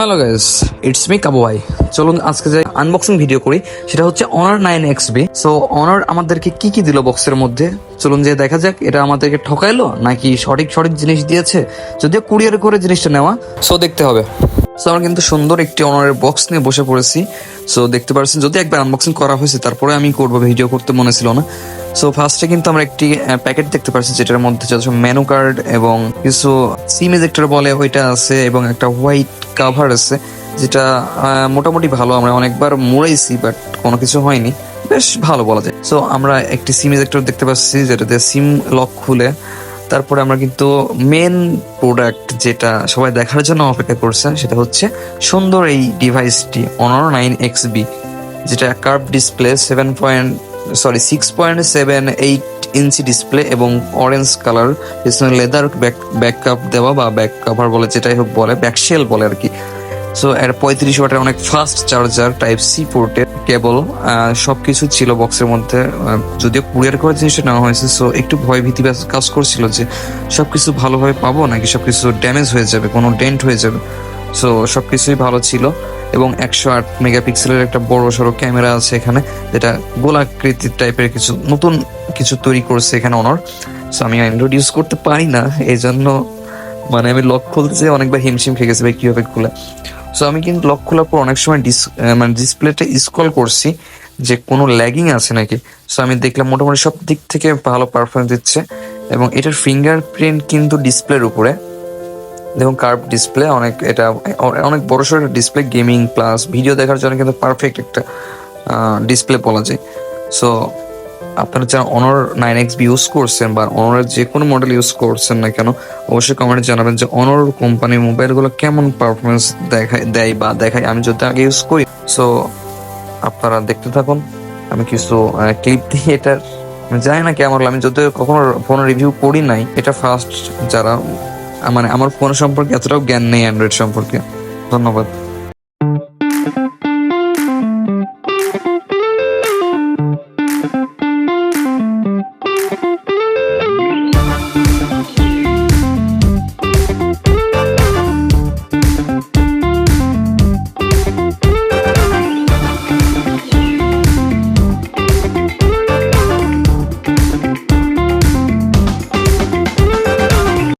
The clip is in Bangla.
হ্যালো গাইস ইটস মি কাবু ভাই চলুন আজকে যে আনবক্সিং ভিডিও করি, সেটা হচ্ছে Honor nine X B so Honor আমাদেরকে কি কি দিল বক্সের মধ্যে? চলুন যে দেখা যাক, এটা আমাদেরকে ঠকাইলো নাকি সঠিক সঠিক জিনিস দিয়েছে? যদিও কুরিয়ার করে জিনিসটা নেওয়া। সো দেখতে হবে। সো আমরা কিন্তু সুন্দর একটি অনারের বক্স নিয়ে বসে পড়েছি। সো দেখতে পাচ্ছেন যদি একবার আনবক্সিং করা হয়েছে, তারপরে আমি করব ভিডিও করতে মনে ছিল না। সো ফার্স্টে কিন্তু আমরা একটি প্যাকেট দেখতে পাচ্ছি যেটার মধ্যে যথেষ্ট মেনু কার্ড এবং কিছু সিম এজেক্টর বলে, ওইটা আছে এবং একটা হোয়াইট কাভার আছে, যেটা মোটামুটি ভালো। আমরা অনেকবার মুড়াইছি বাট কোনো কিছু হয়নি। বেশ ভালো বলা যায়। সো আমরা একটি সিম এজেক্টর দেখতে পাচ্ছি, যেটাতে সিম লক খুলে, তারপরে আমরা কিন্তু মেন প্রোডাক্ট যেটা সবাই দেখার জন্য অপেক্ষা করছে, সেটা হচ্ছে সুন্দর এই ডিভাইসটি অনর নাইন এক্স বি যেটা curve display seven point sorry six point seven eight inch display এবং অরেঞ্জ কালার পিছনে লেদার ব্যাক ব্যাক কাপ দেওয়া বা ব্যাক কাভার বলে যেটাই হোক বলে ব্যাক শেল বলে আর কি। সো এর পঁয়ত্রিশ ওয়াটের অনেক ফাস্ট চার্জার টাইপ সি পোর্টের কেবল সব কিছু ছিল বক্সের মধ্যে। যদিও কুরিয়ার করে জিনিসটা নেওয়া হয়েছে সো একটু ভয় ভীতি কাজ করছিল যে সবকিছু ভালোভাবে পাবো নাকি সবকিছু ড্যামেজ হয়ে যাবে, কোনো ডেন্ট হয়ে যাবে। সো সবকিছুই ভালো ছিল এবং একশো আট মেগাপিক্সেলের একটা বড় সড়ো ক্যামেরা আছে এখানে, যেটা গোলাকৃতির টাইপের কিছু, নতুন কিছু তৈরি করছে এখানে অনর সো আমি ইউজ করতে পারি না এই জন্য মানে আমি লক খুলতে অনেকবার হিমশিম খেয়ে গেছে, ভাই, কীভাবে খুলে? সো আমি কিন্তু লক খোলার পর অনেক সময় ডিস মানে ডিসপ্লেটা স্ক্রল করছি যে কোনো ল্যাগিং আছে নাকি। সো আমি দেখলাম মোটামুটি সব দিক থেকে ভালো পারফরমেন্স দিচ্ছে এবং এটার ফিঙ্গারপ্রিন্ট কিন্তু ডিসপ্লের উপরে। দেখুন কার্ভ ডিসপ্লে অনেক এটা, অনেক বড় সড়ো একটা ডিসপ্লে গেমিং প্লাস ভিডিও দেখার জন্য কিন্তু পারফেক্ট একটা ডিসপ্লে বলা যায়। সো আপনারা যারা অনর নাইন এক্স বি ইউজ করছেন বা অনরের যে কোনো মডেল ইউজ করছেন না কেন, অবশ্যই কমেন্টে জানাবেন যে অনর কোম্পানির মোবাইলগুলো কেমন পারফরমেন্স দেখায়, দেয় বা দেখায়। আমি যদি আগে ইউজ করি সো আপনারা দেখতে থাকুন। আমি কিছু ক্লিপ দিয়ে এটার জানি না কেমন আমি যদিও কখনো ফোন রিভিউ করি নাই, এটা ফার্স্ট যারা মানে আমার ফোন সম্পর্কে এতটাও জ্ঞান নেই অ্যান্ড্রয়েড সম্পর্কে। ধন্যবাদ।